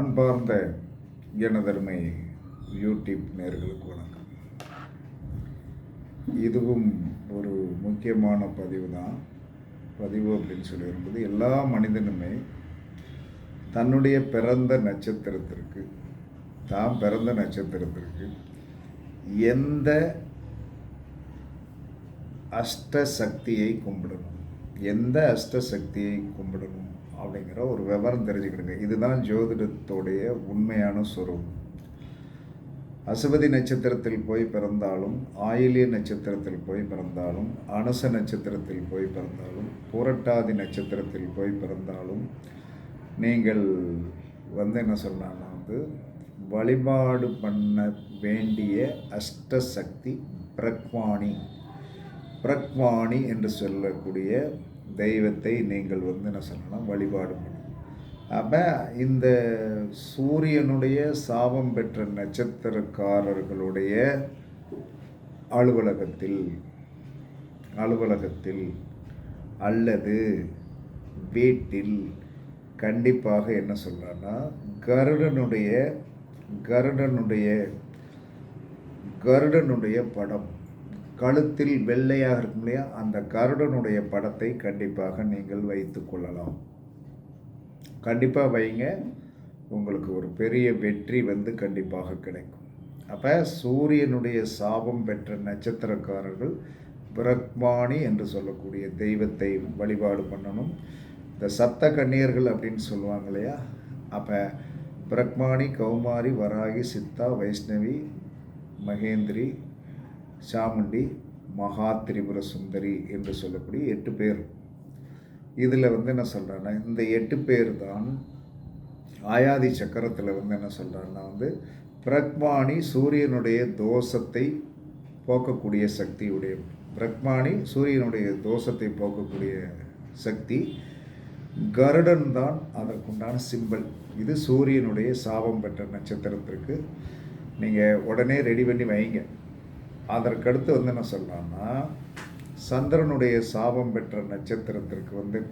அன்பார்ந்த எனதருமை யூடியூப் நேர்களுக்கு வணக்கம். இதுவும் ஒரு முக்கியமான பதிவு தான். பதிவு அப்படின்னு சொல்லி வரும்போது எல்லா மனிதனுமே தன்னுடைய பிறந்த நட்சத்திரத்திற்கு தான் பிறந்த நட்சத்திரத்திற்கு எந்த அஷ்ட சக்தியை கும்பிடணும்? எந்த அஷ்ட சக்தியை கும்பிடணும்? அப்படிங்கிற ஒரு விவரம் தெரிஞ்சுக்கிடுங்க. இதுதான் ஜோதிடத்தோடைய உண்மையான சொரூபம். அசுபதி நட்சத்திரத்தில் போய் பிறந்தாலும் ஆயிலிய நட்சத்திரத்தில் போய் பிறந்தாலும் அனுச நட்சத்திரத்தில் போய் பிறந்தாலும் புரட்டாதி நட்சத்திரத்தில் போய் பிறந்தாலும் நீங்கள் வந்து என்ன சொல்லலாம்னா வந்து வழிபாடு பண்ண வேண்டிய அஷ்ட சக்தி பிரக்வாணி. பிரக்வாணி என்று சொல்லக்கூடிய தெய்வத்தை நீங்கள் வந்து என்ன சொல்லணும்? வழிபாடு பண்ணணும். அப்போ இந்த சூரியனுடைய சாபம் பெற்ற நட்சத்திரக்காரர்களுடைய அலுவலகத்தில் அலுவலகத்தில் அல்லது வீட்டில் கண்டிப்பாக என்ன சொல்கிறான்னா கருடனுடைய கருடனுடைய கருடனுடைய படம். கழுத்தில் வெள்ளையாக இருக்கும் இல்லையா? அந்த கருடனுடைய படத்தை கண்டிப்பாக நீங்கள் வைத்து கொள்ளலாம். கண்டிப்பாக வைங்க. உங்களுக்கு ஒரு பெரிய வெற்றி வந்து கண்டிப்பாக கிடைக்கும். அப்போ சூரியனுடைய சாபம் பெற்ற நட்சத்திரக்காரர்கள் பிரக்மானி என்று சொல்லக்கூடிய தெய்வத்தை வழிபாடு பண்ணணும். இந்த சப்த கன்னியர்கள் அப்படின்னு சொல்லுவாங்க இல்லையா? அப்போ பிரக்மானி கௌமாரி வராகி சித்தா வைஷ்ணவி மகேந்திரி சாமுண்டி மகா திரிபுர சுந்தரி என்று சொல்லக்கூடிய எட்டு பேர். இதில் வந்து என்ன சொல்கிறேன்னா இந்த எட்டு பேர் தான் ஆயாதி சக்கரத்தில் வந்து என்ன சொல்கிறாருன்னா வந்து பிரக்மானி சூரியனுடைய தோஷத்தை போக்கக்கூடிய சக்தியுடைய பிரக்மானி சூரியனுடைய தோஷத்தை போக்கக்கூடிய சக்தி கருடன் தான் அதற்குண்டான சிம்பிள் இது சூரியனுடைய சாபம் பெற்ற நட்சத்திரத்திற்கு நீங்கள் உடனே ரெடி பண்ணி வைங்க. அதற்கடுத்து வந்து என்ன சொல்லலாம்னா சந்திரனுடைய சாபம் பெற்ற நட்சத்திரத்திற்கு வந்து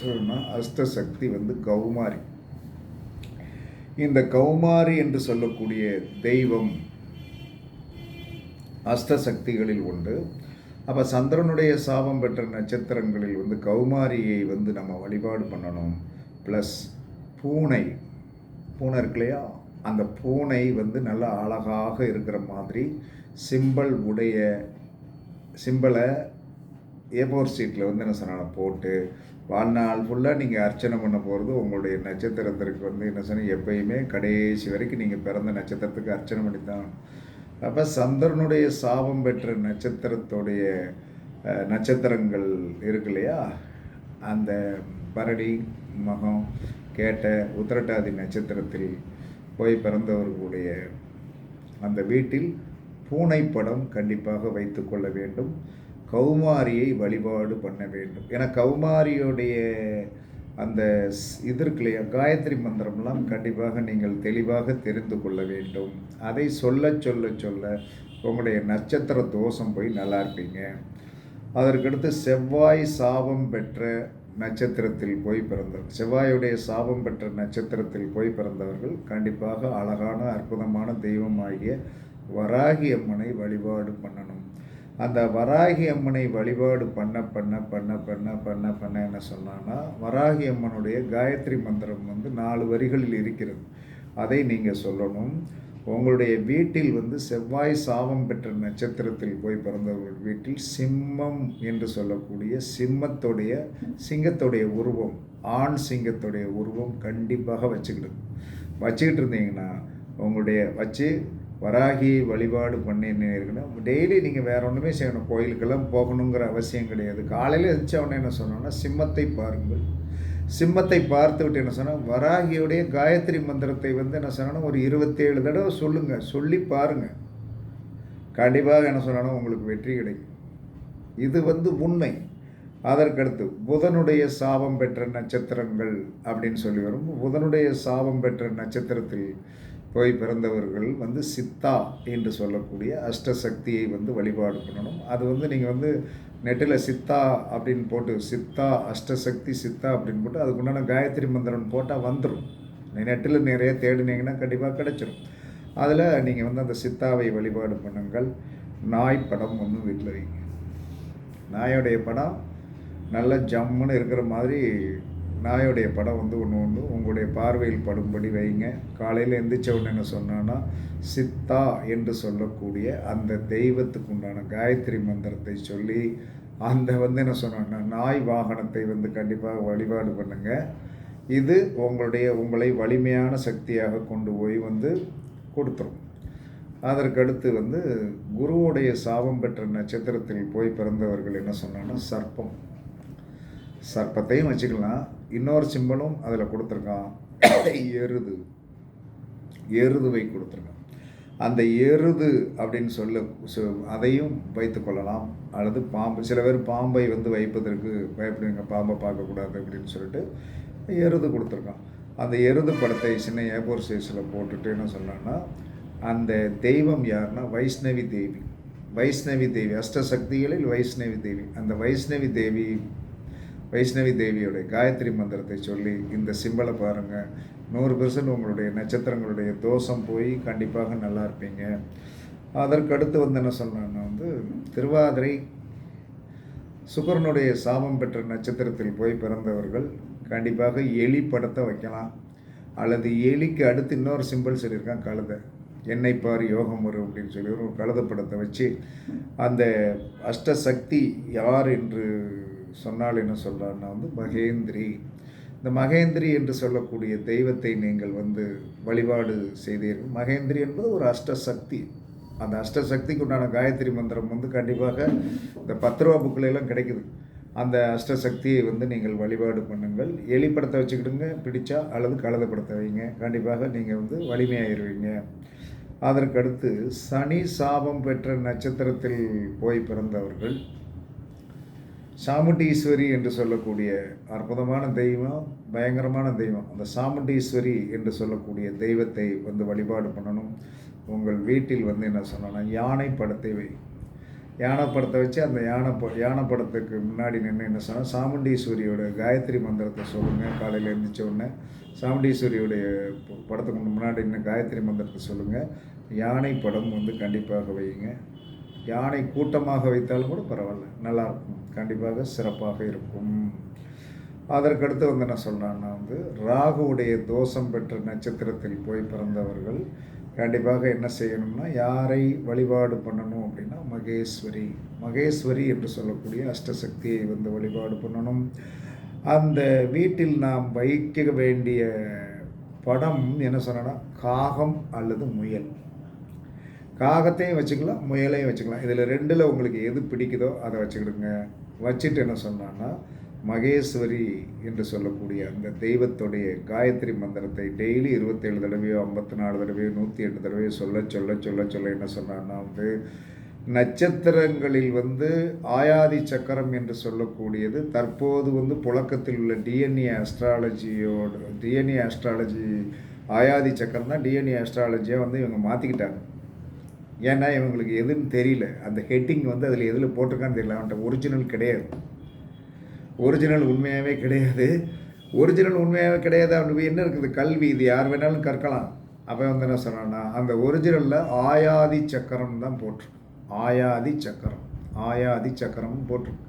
சொல்லணும்னா அஷ்டசக்தி வந்து கௌமாரி. இந்த கௌமாரி என்று சொல்லக்கூடிய தெய்வம் அஷ்டசக்திகளில் உண்டு. அப்போ சந்திரனுடைய சாபம் பெற்ற நட்சத்திரங்களில் வந்து கௌமாரியை வந்து நம்ம வழிபாடு பண்ணணும். ப்ளஸ் பூனை. பூனை இருக்கு இல்லையா? அந்த பூனை வந்து நல்லா அழகாக இருக்கிற மாதிரி சிம்பிள் உடைய சிம்பிளை ஏ ஃபோர் சீட்டில் வந்து என்ன சொன்னால் போட்டு வாழ்நாள் ஃபுல்லாக நீங்கள் அர்ச்சனை பண்ண போகிறது உங்களுடைய நட்சத்திரத்திற்கு வந்து என்ன சொன்னால் எப்பயுமே கடைசி வரைக்கும் நீங்கள் பிறந்த நட்சத்திரத்துக்கு அர்ச்சனை பண்ணி தான் அப்போ சந்திரனுடைய சாபம் பெற்ற நட்சத்திரத்துடைய நட்சத்திரங்கள் இருக்கு இல்லையா? அந்த பரடி மகம் கேட்ட உத்திரட்டாதி நட்சத்திரத்தில் போய் பிறந்தவர்களுடைய அந்த வீட்டில் பூனை படம் கண்டிப்பாக வைத்து கொள்ள வேண்டும். கௌமாரியை வழிபாடு பண்ண வேண்டும். ஏன்னா கௌமாரியுடைய அந்த இது இருக்குல்லையா காயத்ரி மந்திரம்லாம் கண்டிப்பாக நீங்கள் தெளிவாக தெரிந்து கொள்ள வேண்டும். அதை சொல்ல சொல்ல சொல்ல உங்களுடைய நட்சத்திர தோஷம் போய் நல்லா இருப்பீங்க. அதற்கடுத்து செவ்வாய் சாபம் பெற்ற நட்சத்திரத்தில் போய் பிறந்தவர். செவ்வாயுடைய சாபம் பெற்ற நட்சத்திரத்தில் போய் பிறந்தவர்கள் கண்டிப்பாக அழகான அற்புதமான தெய்வமாகிய வராகி அம்மனை வழிபாடு பண்ணணும். அந்த வராகி அம்மனை வழிபாடு பண்ண பண்ண பண்ண பண்ண பண்ண பண்ண என்ன சொன்னான்னா வராகி அம்மனுடைய காயத்ரி மந்திரம் வந்து நாலு வரிகளில் இருக்கிறது. அதை நீங்கள் சொல்லணும். உங்களுடைய வீட்டில் வந்து செவ்வாய் சாபம் பெற்ற நட்சத்திரத்தில் போய் பிறந்தவர்கள் வீட்டில் சிம்மம் என்று சொல்லக்கூடிய சிம்மத்துடைய சிங்கத்துடைய உருவம் ஆண் சிங்கத்துடைய உருவம் கண்டிப்பாக வச்சுக்கிடுது வச்சுக்கிட்டு இருந்தீங்கன்னா உங்களுடைய வச்சு வராகி வழிபாடு பண்ணினீங்கன்னா டெய்லி நீங்கள் வேறு ஒன்றுமே செய்யணும். கோயிலுக்கெல்லாம் போகணுங்கிற அவசியம் கிடையாது. காலையில் எழுந்திரிச்ச உடனே என்ன சொன்னோன்னா சிம்மத்தை பாருங்கள். சிம்மத்தை பார்த்து விட்டு என்ன சொன்னால் வராகியுடைய காயத்ரி மந்திரத்தை வந்து என்ன சொன்னால் ஒரு இருபத்தேழு தடவை சொல்லுங்கள் சொல்லி பாருங்கள் கண்டிப்பாக என்ன சொன்னாலும் உங்களுக்கு வெற்றி கிடைக்கும். இது வந்து உண்மை. அதற்கடுத்து புதனுடைய சாபம் பெற்ற நட்சத்திரங்கள் அப்படின்னு சொல்லி வரும். புதனுடைய சாபம் பெற்ற நட்சத்திரத்தில் போய் பிறந்தவர்கள் வந்து சித்தா என்று சொல்லக்கூடிய அஷ்டசக்தியை வந்து வழிபாடு பண்ணணும். அது வந்து நீங்கள் வந்து நெட்டில் சித்தா அப்படின்னு போட்டு சித்தா அஷ்டசக்தி சித்தா அப்படின்னு போட்டு அதுக்குண்டான காயத்ரி மந்திரம் போட்டால் வந்துடும் நெட்டில் நிறைய தேடினீங்கன்னா கண்டிப்பாக கிடைச்சிரும். அதில் நீங்கள் வந்து அந்த சித்தாவை வழிபாடு பண்ணுங்கள். நாய் படம் ஒன்று வீட்டில் வைங்க. நாயோடைய படம் நல்ல ஜம்முன்னு இருக்கிற மாதிரி நாயோடைய படம் வந்து ஒன்று ஒன்று உங்களுடைய பார்வையில் படும்படி வைங்க. காலையில் எந்திரிச்ச உடனே என்ன சொன்னான்னா சித்தா என்று சொல்லக்கூடிய அந்த தெய்வத்துக்கு உண்டான காயத்ரி மந்திரத்தை சொல்லி அந்த வந்து என்ன சொன்னான்னா நாய் வாகனத்தை வந்து கண்டிப்பாக வழிபாடு பண்ணுங்கள் இது உங்களுடைய உங்களை வலிமையான சக்தியாக கொண்டு போய் வந்து கொடுத்துரும். அதற்கடுத்து வந்து குருவுடைய சாபம் பெற்ற நட்சத்திரத்தில் போய் பிறந்தவர்கள் என்ன சொன்னான்னா சர்ப்பம். சர்ப்பத்தையும் வச்சுக்கலாம். இன்னொரு சிம்பலும் அதில் கொடுத்துருக்கான். எருது. எருதுவை கொடுத்துருக்கான். அந்த எருது அப்படின்னு சொல்ல அதையும் வைத்து கொள்ளலாம். அல்லது பாம்பு சில பேர் பாம்பை வந்து வைப்பதற்கு பயப்படுவீங்க பாம்பை பார்க்கக்கூடாது அப்படின்னு சொல்லிட்டு எருது கொடுத்துருக்கான். அந்த எருது படத்தை சின்ன ஏபோர் சைஸில் போட்டுட்டு என்ன சொன்னான்னா அந்த தெய்வம் யாருன்னா வைஷ்ணவி தேவி. வைஷ்ணவி தேவி அஷ்டசக்திகளில் வைஷ்ணவி தேவி. அந்த வைஷ்ணவி தேவி வைஷ்ணவி தேவியோடைய காயத்ரி மந்திரத்தை சொல்லி இந்த சிம்பலை பாருங்கள் நூறு பெர்சன்ட் உங்களுடைய நட்சத்திரங்களுடைய தோஷம் போய் கண்டிப்பாக நல்லா இருப்பீங்க. அதற்கடுத்து வந்து என்ன சொன்னேன்னா வந்து திருவாதிரை சுக்கரனுடைய சாபம் பெற்ற நட்சத்திரத்தில் போய் பிறந்தவர்கள் கண்டிப்பாக எலி படத்தை வைக்கலாம். அல்லது எலிக்கு அடுத்து இன்னொரு சிம்பிள் சொல்லியிருக்கான் கழுதை. என்னை பார் யோகம் வரும் அப்படின்னு சொல்லி ஒரு கழுத படத்தை வச்சு அந்த அஷ்டசக்தி யார் என்று சொன்னால் என்ன சொல்கிறான்னா வந்து மகேந்திரி. இந்த மகேந்திரி என்று சொல்லக்கூடிய தெய்வத்தை நீங்கள் வந்து வழிபாடு செய்தீர்கள். மகேந்திரி என்பது ஒரு அஷ்டசக்தி. அந்த அஷ்டசக்திக்கு உண்டான காயத்ரி மந்திரம் வந்து கண்டிப்பாக இந்த பத்து ரூபா புக்கிலெல்லாம் கிடைக்குது. அந்த அஷ்டசக்தியை வந்து நீங்கள் வழிபாடு பண்ணுங்கள். எலி வச்சுக்கிடுங்க பிடிச்சா அல்லது கலதப்படுத்த வைங்க. கண்டிப்பாக நீங்கள் வந்து வலிமையாயிருவீங்க. அதற்கடுத்து சனி சாபம் பெற்ற நட்சத்திரத்தில் போய் பிறந்தவர்கள். சாமுண்டீஸ்வரி என்று சொல்லக்கூடிய அற்புதமான தெய்வம் பயங்கரமான தெய்வம். அந்த சாமுண்டீஸ்வரி என்று சொல்லக்கூடிய தெய்வத்தை வந்து வழிபாடு பண்ணணும். உங்கள் வீட்டில் வந்து என்ன சொன்னோன்னா யானை படத்தை வை. யானை படத்தை வச்சு அந்த யானை ப யானை படத்துக்கு முன்னாடி நின்று என்ன சொன்னால் சாமுண்டீஸ்வரியோட காயத்ரி மந்திரத்தை சொல்லுங்கள் காலையில் எழுந்திரிச்ச உடனே சாமுண்டீஸ்வரியோடைய படத்துக்கு முன்னாடி நின்று காயத்ரி மந்திரத்தை சொல்லுங்கள் யானை படம் வந்து கண்டிப்பாக வையுங்க. யானை கூட்டமாக வைத்தாலும் கூட பரவாயில்ல. நல்லாயிருக்கும் கண்டிப்பாக சிறப்பாக இருக்கும். அதற்கடுத்து வந்து என்ன சொல்கிறான்னா வந்து ராகுவுடைய தோஷம் பெற்ற நட்சத்திரத்தில் போய் பிறந்தவர்கள் கண்டிப்பாக என்ன செய்யணும்னா யாரை வழிபாடு பண்ணணும் அப்படின்னா மகேஸ்வரி மகேஸ்வரி என்று சொல்லக்கூடிய அஷ்டசக்தியை வந்து வழிபாடு பண்ணணும். அந்த வீட்டில் நாம் வைக்க வேண்டிய படம் என்ன சொன்னால் காகம் அல்லது முயல். காகத்தையும் வச்சுக்கலாம் முயலையும் வச்சுக்கலாம். இதில் ரெண்டில் உங்களுக்கு எது பிடிக்குதோ அதை வச்சுக்கிடுங்க. வச்சுட்டு என்ன சொன்னான்னா மகேஸ்வரி என்று சொல்லக்கூடிய அந்த தெய்வத்துடைய காயத்ரி மந்திரத்தை டெய்லி இருபத்தேழு தடவையோ ஐம்பத்தி நாலு தடவையோ நூற்றி எட்டு தடவையோ சொல்ல சொல்ல சொல்ல சொல்ல என்ன சொன்னான்னா வந்து நட்சத்திரங்களில் வந்து ஆயாதி சக்கரம் என்று சொல்லக்கூடியது தற்போது வந்து புழக்கத்தில் உள்ள டிஎன்ஏ அஸ்ட்ராலஜியோட டிஎன்ஏ அஸ்ட்ராலஜி ஆயாதி சக்கரம் தான் டிஎன்ஏ அஸ்ட்ராலஜியாக வந்து இவங்க மாற்றிக்கிட்டாங்க ஏன்னா இவங்களுக்கு எதுன்னு தெரியல. அந்த ஹெட்டிங் வந்து அதில் எதில் போட்டிருக்கான்னு தெரியல. அவன்கிட்ட ஒரிஜினல் கிடையாது. ஒரிஜினல் உண்மையாகவே கிடையாது. ஒரிஜினல் உண்மையாகவே கிடையாது. அவனுக்கு என்ன இருக்குது? கல்வி. இது யார் வேணாலும் கற்கலாம். அப்போ வந்து என்ன சொன்னான்னா அந்த ஒரிஜினலில் ஆயாதி சக்கரம் தான் போட்டிருக்கு. ஆயாதி சக்கரம். ஆயாதி சக்கரம் போட்டிருக்கு.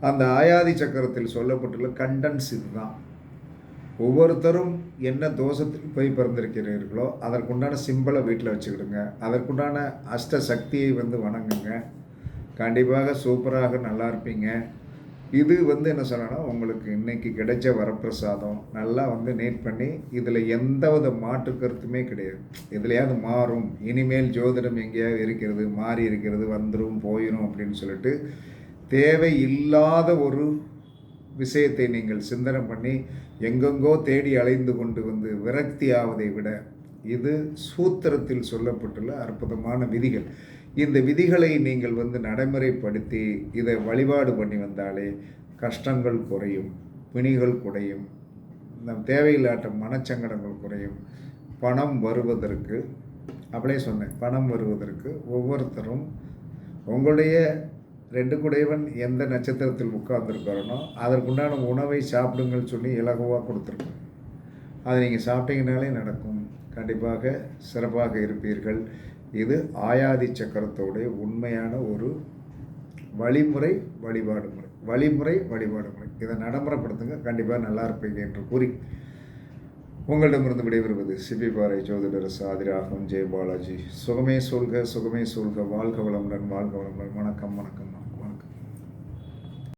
அந்த ஆயாதி சக்கரத்தில் சொல்லப்பட்டுள்ள கண்டன்ஸ் இதுதான். ஒவ்வொருத்தரும் என்ன தோஷத்தில் போய் பிறந்திருக்கிறீர்களோ அதற்குண்டான சிம்பிளை வீட்டில் வச்சுக்கிடுங்க. அதற்குண்டான அஷ்ட சக்தியை வந்து வணங்குங்க. கண்டிப்பாக சூப்பராக நல்லா இருப்பீங்க. இது வந்து என்ன சொல்லணும் உங்களுக்கு இன்றைக்கி கிடைச்ச வரப்பிரசாதம். நல்லா வந்து நீட் பண்ணி இதில் எந்தவித மாற்று கருத்துமே கிடையாது. எதுலையாவது மாறும். இனிமேல் ஜோதிடம் எங்கேயாவது இருக்கிறது மாறி இருக்கிறது வந்துடும் போயிடும் அப்படின்னு சொல்லிட்டு தேவை இல்லாத ஒரு விஷயத்தை நீங்கள் சிந்தனை பண்ணி எங்கெங்கோ தேடி அலைந்து கொண்டு வந்து விரக்தி ஆவதை விட இது சூத்திரத்தில் சொல்லப்பட்டுள்ள அற்புதமான விதிகள். இந்த விதிகளை நீங்கள் வந்து நடைமுறைப்படுத்தி இதை வழிபாடு பண்ணி வந்தாலே கஷ்டங்கள் குறையும் பிணிகள் குறையும் நம் தேவையில்லாட்ட மனச்சங்கடங்கள் குறையும். பணம் வருவதற்கு அப்படியே சொன்னேன் பணம் வருவதற்கு ஒவ்வொருத்தரும் உங்களுடைய ரெண்டு குடையவன் எந்த நட்சத்திரத்தில் உட்கார்ந்துருக்காரனோ அதற்குண்டான உணவை சாப்பிடுங்கள் சொல்லி இலகுவாக கொடுத்துருக்கோம். அதை நீங்கள் சாப்பிட்டீங்கனாலே நடக்கும். கண்டிப்பாக சிறப்பாக இருப்பீர்கள். இது ஆயாதி சக்கரத்தோடைய உண்மையான ஒரு வழிமுறை வழிபாடு முறை. வழிமுறை வழிபாடு முறை. இதை நடைமுறைப்படுத்துங்க. கண்டிப்பாக நல்லா இருப்பீங்க என்று கூறி உங்களிடமிருந்து விடைபெறுவது சிபிபாறை ஜோதிடர் சாதிராகம் ஜெய பாலாஜி சுகமே சொல்க சுகமே சொல்க வாழ்க வளமுடன் வாழ்க வளமுடன். வணக்கம் வணக்கம்.